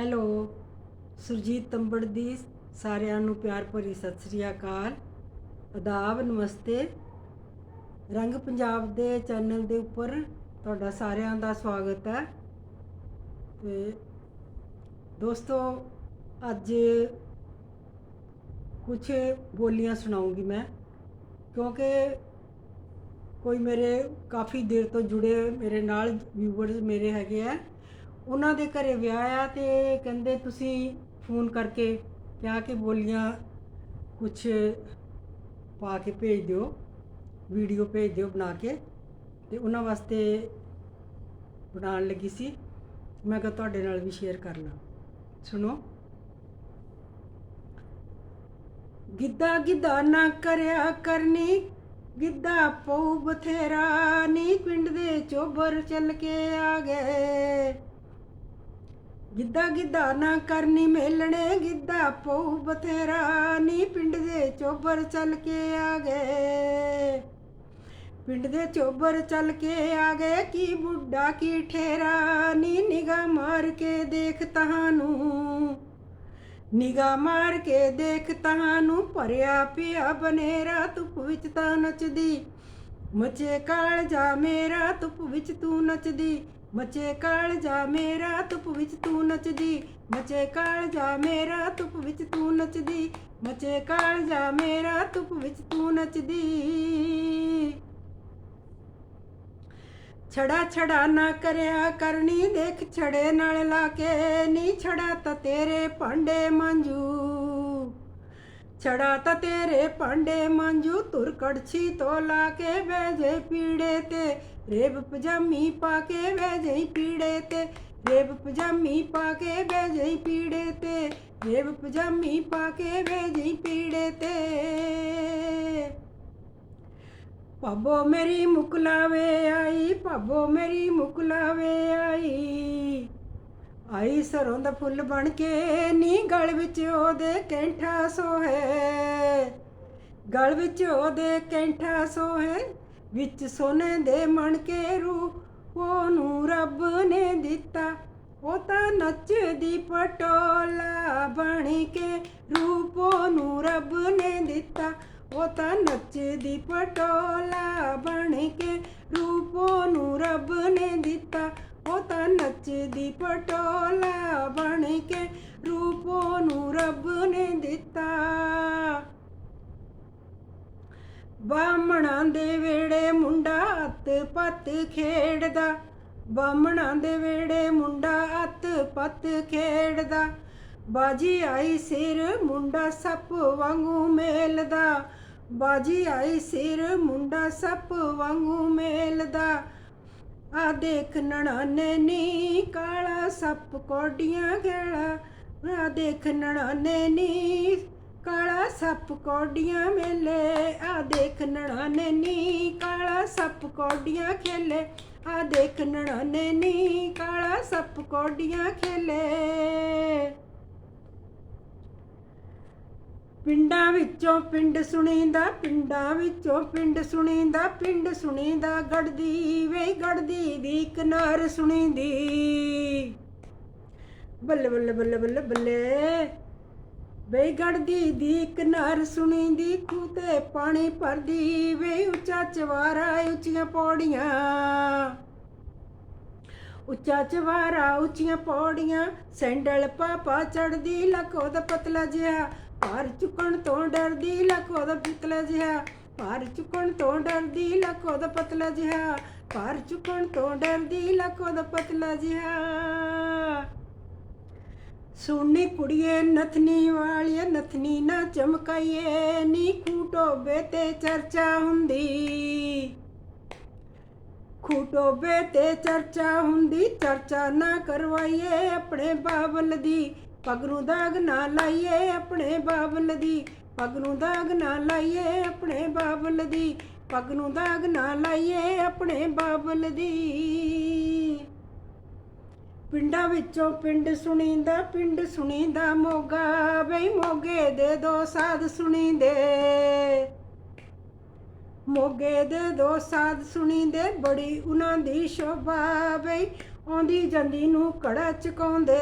Hello. Surjit ਤੰਬੜ ਦੀ ਸਾਰਿਆਂ ਨੂੰ ਪਿਆਰ ਭਰੀ ਸਤਿ ਸ੍ਰੀ ਅਕਾਲ। ਅਦਾਬ ਨਮਸਤੇ। ਰੰਗ ਪੰਜਾਬ ਦੇ ਚੈਨਲ ਦੇ ਉੱਪਰ ਤੁਹਾਡਾ ਸਾਰਿਆਂ ਦਾ ਸਵਾਗਤ ਹੈ। ਤੇ ਦੋਸਤੋ, ਅੱਜ ਕੁਝ ਬੋਲੀਆਂ ਸੁਣਾਉਂਗੀ ਮੈਂ, ਕਿਉਂਕਿ ਕੋਈ ਮੇਰੇ ਕਾਫੀ ਦੇਰ ਤੋਂ ਜੁੜੇ ਮੇਰੇ ਨਾਲ ਵਿਊਅਰਸ ਮੇਰੇ ਹੈਗੇ ਆ। ਉਹਨਾਂ ਦੇ ਘਰੇ ਵਿਆਹ ਆ ਤੇ ਕਹਿੰਦੇ ਤੁਸੀਂ ਫੋਨ ਕਰਕੇ ਕਿਹਾ ਕਿ ਬੋਲੀਆਂ ਕੁਛ ਪਾ ਕੇ ਭੇਜ ਦਿਓ ਵੀਡੀਓ ਭੇਜ ਦਿਓ ਬਣਾ ਕੇ। ਤੇ ਉਹਨਾਂ ਵਾਸਤੇ ਬਣਾਉਣ ਲੱਗੀ ਸੀ। ਮੈਂ ਕਿਹਾ ਤੁਹਾਡੇ ਨਾਲ ਵੀ ਸ਼ੇਅਰ ਕਰ ਲਾਂ। ਸੁਣੋ। ਗਿੱਧਾ ਗਿੱਧਾ ਨਾ ਕਰਿਆ ਕਰਨੀ, ਗਿੱਧਾ ਪਉ ਬਥੇਰਾ ਨੀ। ਪਿੰਡ ਦੇ ਚੋਬਰ ਚੱਲ ਕੇ ਆ ਗਏ। ਗਿੱਧਾ ਗਿੱਧਾ ਨਾ ਕਰਨੀ ਮੇਲਣੇ, ਗਿੱਧਾ ਪਉ ਬਥੇਰਾ। ਨੀ ਪਿੰਡ ਦੇ ਚੋਬਰ ਚੱਲ ਕੇ ਆ ਗਏ। ਪਿੰਡ ਦੇ ਚੋਬਰ ਚੱਲ ਕੇ ਆ ਗਏ, ਕੀ ਬੁੱਢਾ, ਕੀ ਠੇਰਾ। ਨੀ ਨਿਗਾ ਮਾਰ ਕੇ ਦੇਖ ਤਹਾਨੂੰ। ਨਿਗਾ ਮਾਰ ਕੇ ਦੇਖ ਤਹਾਨੂੰ, ਭਰਿਆ ਪਿਆ ਬਨੇਰਾ ਧੁੱਪ ਵਿੱਚ ਤਾਂ ਨੱਚਦੀ। ਮਚੇ ਕਾਲ ਜਾ ਮੇਰਾ ਧੁੱਪ ਵਿੱਚ ਤੂੰ ਨੱਚਦੀ। ਮਚੇ ਕਾਲ ਜਾ ਮੇਰਾ ਧੁੱਪ ਵਿੱਚ ਤੂੰ ਨੱਚਦੀ, ਮਚੇ ਕਾਲ ਜਾ ਮੇਰਾ ਧੁੱਪ ਵਿੱਚ ਤੂੰ ਨੱਚਦੀ, ਮਚੇ ਕਾਲ ਜਾ ਮੇਰਾ ਧੁੱਪ ਵਿੱਚ ਤੂੰ ਨੱਚਦੀ। ਛੜਾ ਛੜਾ ਨਾ ਕਰਿਆ ਕਰਨੀ ਦੇਖ ਛੜੇ ਨਾਲ ਲਾ ਕੇ, ਨੀ ਛੜਾ ਤਾਂ ਤੇਰੇ ਭਾਂਡੇ ਮਾਂਜੂ। ਛੜਾ ਤਾਂ ਤੇਰੇ ਭਾਂਡੇ ਮਾਂਜੂ ਤੁਰ ਕੜਛੀ ਤੋਂ ਲਾ ਕੇ ਵੇਜੇ ਪੀੜੇ ਤੇ ਰੇਬ ਪਜਾਮੀ ਪਾ ਕੇ ਵੇਜੇ ਪੀੜੇ ਤੇ। ਰੇਬ ਪਜਾਮੀ ਪਾ ਕੇ ਵੇਜੇ ਪੀੜੇ ਤੇ। ਰੇਬ ਪਜਾਮੀ ਪਾ ਕੇ ਵੇਜੇ ਪੀੜੇ ਤੇ। ਭਾਬੋ ਮੇਰੀ ਮੁਕਲਾਵੇ ਆਈ, ਭਾਬੋ ਮੇਰੀ ਮੁਕਲਾਵੇ ਆਈ। ਆਈ ਸਰੋਂ ਦਾ ਫੁੱਲ ਬਣ ਕੇ, ਨੀ ਗਲ ਵਿੱਚ ਉਹਦੇ ਕੈਂਠਾ ਸੋਹੇ। ਗਲ ਵਿੱਚ ਉਹਦੇ ਕੈਂਠਾ ਸੋਹੇ ਵਿੱਚ ਸੋਨੇ ਦੇ ਮਣ ਕੇ ਰੂ ਉਹਨੂੰ ਰੱਬ ਨੇ ਦਿੱਤਾ। ਉਹ ਤਾਂ ਨੱਚਦੀ ਪਟੋਲਾ ਬਣ ਕੇ ਰੂਪੋ ਨੂੰ ਰੱਬ ਨੇ ਦਿੱਤਾ। ਉਹ ਤਾਂ ਨੱਚਦੀ ਪਟੋਲਾ ਬਣ ਕੇ ਰੂਪੋ ਨੂੰ ਰੱਬ ਨੇ ਦਿੱਤਾ। ਉਹ ਤਾਂ ਨੱਚਦੀ ਪਟੋਲਾ ਬਣ ਕੇ ਰੂਪੋ ਨੂੰ ਰੱਬ ਨੇ ਦਿੱਤਾ। ਬਾਹਮਣਾਂ ਦੇ ਵੇੜੇ ਮੁੰਡਾ ਅੱਤ ਪੱਤ ਖੇਡਦਾ। ਬਾਹਮਣਾਂ ਦੇ ਵੇੜੇ ਮੁੰਡਾ ਅੱਤ ਪੱਤ ਖੇਡਦਾ। ਬਾਜੀ ਆਈ ਸਿਰ ਮੁੰਡਾ ਸੱਪ ਵਾਂਗੂ ਮੇਲਦਾ। ਬਾਜੀ ਆਈ ਸਿਰ ਮੁੰਡਾ ਸੱਪ ਵਾਂਗੂ ਮੇਲਦਾ। ਆ ਦੇਖ ਨਣਾਨੇ ਨੀ ਕਾਲਾ, ਸੱਪ ਕੋਡੀਆਂ ਗੇਲਾ ਆ ਦੇਖ ਨਣਾਨੇ ਨੀ ਕਾਲਾ ਸੱਪ ਕੋਡੀਆਂ ਮੇਲੇ ਆ ਦੇਖ ਨਣਾਨੇ ਨੀ, ਕਾਲਾ ਸੱਪ ਕੋਡੀਆਂ ਖੇਲੇ ਆ ਦੇਖ ਨਣਾਨੇ ਨੀ, ਕਾਲਾ ਸੱਪ ਕੋਡੀਆਂ ਖੇਲੇ। ਪਿੰਡਾਂ ਵਿੱਚੋਂ ਪਿੰਡ ਸੁਣੀਂਦਾ, ਪਿੰਡਾਂ ਵਿੱਚੋਂ ਪਿੰਡ ਸੁਣੀਂਦਾ ਪਿੰਡ ਸੁਣੀਂਦਾ ਗੜਦੀ ਵੇ ਗੜਦੀ ਦੀ ਕਿਨਾਰ ਸੁਣੀਂਦੀ। ਬੱਲੇ ਬੱਲੇ ਬੱਲੇ ਬੱਲੇ ਬੱਲੇ। ਵੇ ਦੀ ਕਿਨਾਰ ਸੁਣੀਂਦੀ ਖੂਹ ਤੇ ਪਾਣੀ ਭਰਦੀ ਵੇ ਉੱਚਾ ਚਵਾਰਾ ਉੱਚੀਆਂ ਪੌੜੀਆਂ। ਉੱਚਾ ਚਵਾਰਾ ਉੱਚੀਆਂ ਪੌੜੀਆਂ, ਸੈਂਡਲ ਪਾਪਾ ਚੜਦੀ ਲਕੋ ਦਾ ਪਤਲਾ ਜਿਹਾ। ਭਾਰ ਚੁੱਕਣ ਤੋਂ ਡਰਦੀ ਲਕੋ ਦਾ ਪਤਲਾ ਜਿਹਾ। ਭਾਰ ਚੁੱਕਣ ਤੋਂ ਡਰਦੀ ਲਕੋ ਦਾ ਪਤਲਾ ਜਿਹਾ। ਭਾਰ ਚੁੱਕਣ ਤੋਂ ਡਰਦੀ ਲਕੋ ਦਾ ਪਤਲਾ ਜਿਹਾ। ਸੁਣਨੀ ਕੁੜੀਏ, ਨਥਨੀ ਵਾਲੀਏ, ਨਥਨੀ ਨਾ ਚਮਕਾਈਏ, ਨੀ ਖੂਟੋਬੇ ਤੇ ਚਰਚਾ ਹੁੰਦੀ। ਖੂਟੋਬੇ ਤੇ ਚਰਚਾ ਹੁੰਦੀ, ਚਰਚਾ ਨਾ ਕਰਵਾਈਏ ਆਪਣੇ ਬਾਬਲ ਦੀ। ਪਗ ਨੂੰ ਦਾਗ ਨਾ ਲਾਈਏ ਆਪਣੇ ਬਾਬਲ ਦੀ। ਪਗ ਨੂੰ ਦਾਗ ਨਾ ਲਾਈਏ ਆਪਣੇ ਬਾਬਲ ਦੀ। ਪਗ ਨੂੰ ਦਾਗ ਨਾ ਲਾਈਏ ਆਪਣੇ ਬਾਬਲ ਦੀ। ਪਿੰਡਾਂ ਵਿੱਚੋਂ ਪਿੰਡ ਸੁਣੀਂਦਾ ਪਿੰਡ ਸੁਣੀਂਦਾ ਮੋਗਾ। ਬਈ ਮੋਗੇ ਦੇ ਦੋ ਸਾਧ ਸੁਣੀਂਦੇ। ਮੋਗੇ ਦੇ ਦੋ ਸਾਧ ਸੁਣੀਂਦੇ, ਬੜੀ ਉਹਨਾਂ ਦੀ ਸ਼ੋਭਾ। ਬਈ ਆਉਂਦੀ ਜਾਂਦੀ ਨੂੰ ਕੜਾ ਚਕਾਉਂਦੇ।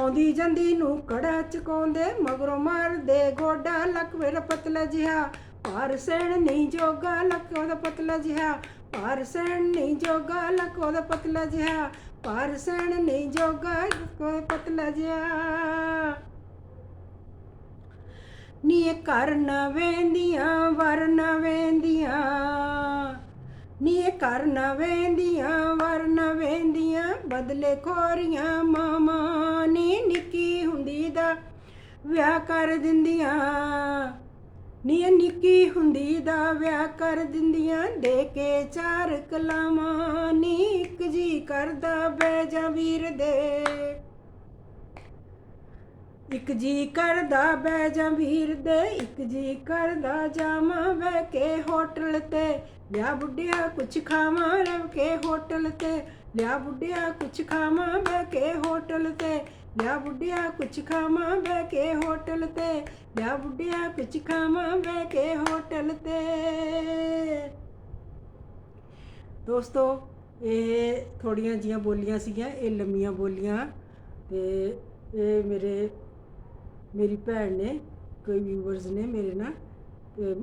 ਆਉਂਦੀ ਜਾਂਦੀ ਨੂੰ ਕੜਾ ਚਕਾਉਂਦੇ, ਮਗਰੋਂ ਮਾਰਦੇ ਗੋਡਾ। ਲੱਕ ਮੇਰਾ ਪਤਲਾ ਜਿਹਾ, ਭਾਰ ਸੈਣ ਨਹੀਂ ਜੋਗਾ, ਲੱਕ ਉਹਦਾ ਪਤਲਾ ਜਿਹਾ। ਭਾਰ ਨਹੀਂ ਜੋਗਾ ਲੱਕ ਉਹਦਾ ਪਤਲਾ ਜਿਹਾ ਭਾਰ ਨਹੀਂ ਜੋਗਾ ਲੱਕ ਪਤਲਾ ਜਿਹਾ। ਨੀ ਇਹ ਘਰ ਨਾ ਵੇਂਦੀਆਂ, ਵਰ ਨਾ ਵੇਂਦੀਆਂ। ਨੀ ਇਹ ਘਰ ਨਾ ਵੇਂਦੀਆਂ, ਵਰ ਨਾ ਵੇਂਦੀਆਂ, ਬਦਲੇ ਖੋਰੀਆਂ ਮਾਮਾ ਨੀ ਨਿੱਕੀ ਹੁੰਦੀ ਦਾ ਵਿਆਹ ਕਰ ਦਿੰਦੀਆਂ। ਨੀ ਨਿੱਕੀ ਹੁੰਦੀ ਦਾ ਵਿਆਹ ਕਰ ਦਿੰਦੀਆਂ, ਦੇ ਕੇ ਚਾਰ ਕਲਾਮਾਂ ਨੀ ਇੱਕ ਜੀ ਕਰਦਾ ਬੈ ਜਾ ਵੀਰ ਦੇ। ਇੱਕ ਜੀ ਕਰਦਾ ਬੈ ਜਾਂ ਵੀਰ ਦੇ, ਇੱਕ ਜੀ ਕਰਦਾ ਜਾਵਾਂ ਬੈ ਕੇ ਹੋਟਲ ਤੇ। ਲਿਆ ਬੁੱਢਿਆ ਕੁਛ ਖਾਵਾਂ, ਰਵ ਕੇ ਹੋਟਲ ਤੇ। ਲਿਆ ਬੁੱਢਿਆ ਕੁਛ ਖਾਵਾਂ ਬੈ ਕੇ ਹੋਟਲ ਤੇ। ਲਿਆ ਬੁੱਢਿਆ ਕੁਛ ਖਾਵਾਂ ਬਹਿ ਕੇ ਹੋਟਲ ਤੇ। ਲਿਆ ਬੁੱਢਿਆ ਕੁਛ ਖਾਵਾਂ ਬਹਿ ਕੇ ਹੋਟਲ ਤੇ। ਦੋਸਤੋ, ਇਹ ਥੋੜੀਆਂ ਜੀਆਂ ਬੋਲੀਆਂ ਸੀਗੀਆਂ, ਇਹ ਲੰਮੀਆਂ ਬੋਲੀਆਂ ਤੇ ਇਹ ਮੇਰੇ, ਮੇਰੀ ਭੈਣ ਨੇ, ਕੋਈ ਵਿਊਵਰਸ ਨੇ ਮੇਰੇ ਨਾਲ, ਤੇ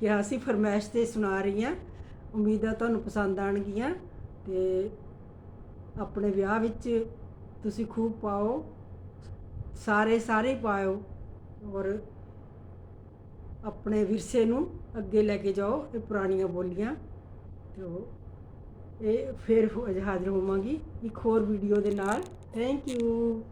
ਕਿਹਾ ਸੀ ਫਰਮਾਇਸ਼ ਤੇ ਸੁਣਾ ਰਹੀ ਹਾਂ ਉਮੀਦ ਆ ਤੁਹਾਨੂੰ ਪਸੰਦ ਆਣਗੀਆਂ ਤੇ ਆਪਣੇ ਵਿਆਹ ਵਿੱਚ ਤੁਸੀਂ ਖੂਬ ਪਾਓ। ਸਾਰੇ ਸਾਰੇ ਪਾਓ ਔਰ ਆਪਣੇ ਵਿਰਸੇ ਨੂੰ ਅੱਗੇ ਲੈ ਕੇ ਜਾਓ ਇਹ ਪੁਰਾਣੀਆਂ ਬੋਲੀਆਂ। ਤੇ ਉਹ ਇਹ ਫਿਰ ਹਾਜ਼ਰ ਹੋਵਾਂਗੀ ਇੱਕ ਹੋਰ ਵੀਡੀਓ ਦੇ ਨਾਲ। Thank you